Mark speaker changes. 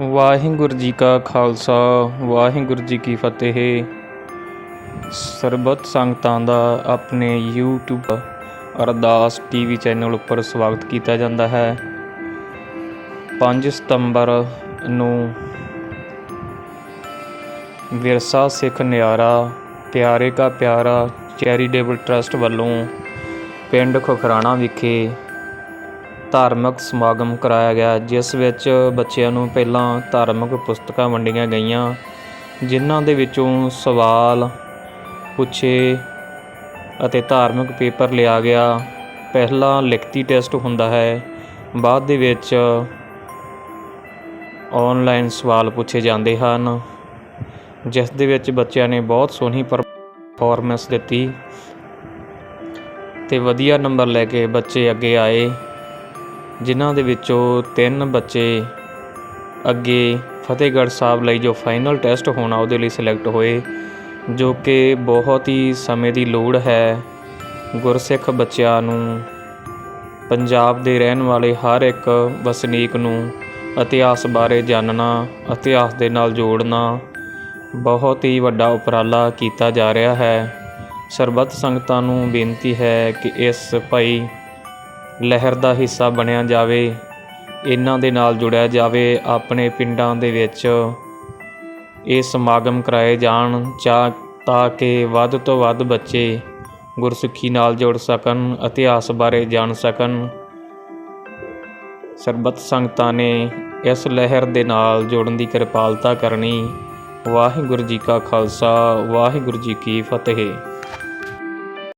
Speaker 1: ਵਾਹਿਗੁਰੂ ਜੀ ਕਾ ਖਾਲਸਾ, ਵਾਹਿਗੁਰੂ ਜੀ ਕੀ ਫਤਿਹ। ਸਰਬੱਤ ਸੰਗਤਾਂ ਦਾ ਆਪਣੇ YouTube, ਅਰਦਾਸ ਟੀਵੀ ਚੈਨਲ ਉੱਪਰ ਸਵਾਗਤ ਕੀਤਾ ਜਾਂਦਾ ਹੈ। 5 ਸਤੰਬਰ ਨੂੰ ਵਿਰਸਾ ਸਿੱਖ ਨਿਆਰਾ, ਪਿਆਰੇ ਕਾ ਪਿਆਰਾ ਚੈਰੀਟੇਬਲ ਟਰਸਟ ਵੱਲੋਂ ਪਿੰਡ ਖੁਖਰਾਣਾ ਵਿਖੇ ਧਾਰਮਿਕ ਸਮਾਗਮ ਕਰਾਇਆ ਗਿਆ, ਜਿਸ ਵਿੱਚ ਬੱਚਿਆਂ ਨੂੰ ਪਹਿਲਾਂ ਧਾਰਮਿਕ ਪੁਸਤਕਾਂ ਵੰਡੀਆਂ ਗਈਆਂ, ਜਿਨ੍ਹਾਂ ਦੇ ਵਿੱਚੋਂ ਸਵਾਲ ਪੁੱਛੇ ਅਤੇ ਧਾਰਮਿਕ ਪੇਪਰ ਲਿਆ ਗਿਆ। ਪਹਿਲਾ ਲਿਖਤੀ ਟੈਸਟ ਹੁੰਦਾ ਹੈ। ਬਾਅਦ ਦੇ ਵਿੱਚ ਆਨਲਾਈਨ ਸਵਾਲ ਪੁੱਛੇ ਜਾਂਦੇ ਹਨ, ਜਿਸ ਦੇ ਵਿੱਚ ਬੱਚਿਆਂ ਨੇ ਬਹੁਤ ਸੋਹਣੀ ਪਰਫਾਰਮੈਂਸ ਦਿੱਤੀ ਤੇ ਵਧੀਆ ਨੰਬਰ ਲੈ ਕੇ ਬੱਚੇ ਅੱਗੇ ਆਏ। ਜਿਨ੍ਹਾਂ ਦੇ ਵਿੱਚੋਂ ਤਿੰਨ ਬੱਚੇ ਅੱਗੇ ਫਤਿਹਗੜ੍ਹ ਸਾਹਿਬ ਲਈ ਜੋ ਫਾਈਨਲ ਟੈਸਟ ਹੋਣਾ ਉਹਦੇ ਲਈ ਸਿਲੈਕਟ ਹੋਏ, ਜੋ ਕਿ ਬਹੁਤ ਹੀ ਸਮੇਂ ਦੀ ਲੋੜ ਹੈ। ਗੁਰਸਿੱਖ ਬੱਚਿਆਂ ਨੂੰ, ਪੰਜਾਬ ਦੇ ਰਹਿਣ ਵਾਲੇ ਹਰ ਇੱਕ ਵਸਨੀਕ ਨੂੰ ਇਤਿਹਾਸ ਬਾਰੇ ਜਾਣਨਾ, ਇਤਿਹਾਸ ਦੇ ਨਾਲ ਜੋੜਨਾ ਬਹੁਤ ਹੀ ਵੱਡਾ ਉਪਰਾਲਾ ਕੀਤਾ ਜਾ ਰਿਹਾ ਹੈ। ਸਰਬੱਤ ਸੰਗਤਾਂ ਨੂੰ ਬੇਨਤੀ ਹੈ ਕਿ ਇਸ ਭਾਈ ਲਹਿਰ ਦਾ ਹਿੱਸਾ ਬਣਿਆ ਜਾਵੇ, ਇਹਨਾਂ ਦੇ ਨਾਲ ਜੁੜਿਆ ਜਾਵੇ, ਆਪਣੇ ਪਿੰਡਾਂ ਦੇ ਵਿੱਚ ਇਹ ਸਮਾਗਮ ਕਰਾਏ ਜਾਣ ਚਾ ਤਾਂ ਕਿ ਵੱਧ ਤੋਂ ਵੱਧ ਬੱਚੇ ਗੁਰਸਿੱਖੀ ਨਾਲ ਜੁੜ ਸਕਣ, ਇਤਿਹਾਸ ਬਾਰੇ ਜਾਣ ਸਕਣ। ਸਰਬੱਤ ਸੰਗਤਾਂ ਨੇ ਇਸ ਲਹਿਰ ਦੇ ਨਾਲ ਜੁੜਨ ਦੀ ਕਿਰਪਾਲਤਾ ਕਰਨੀ। ਵਾਹਿਗੁਰੂ ਜੀ ਕਾ ਖਾਲਸਾ, ਵਾਹਿਗੁਰੂ ਜੀ ਕੀ ਫਤਿਹ।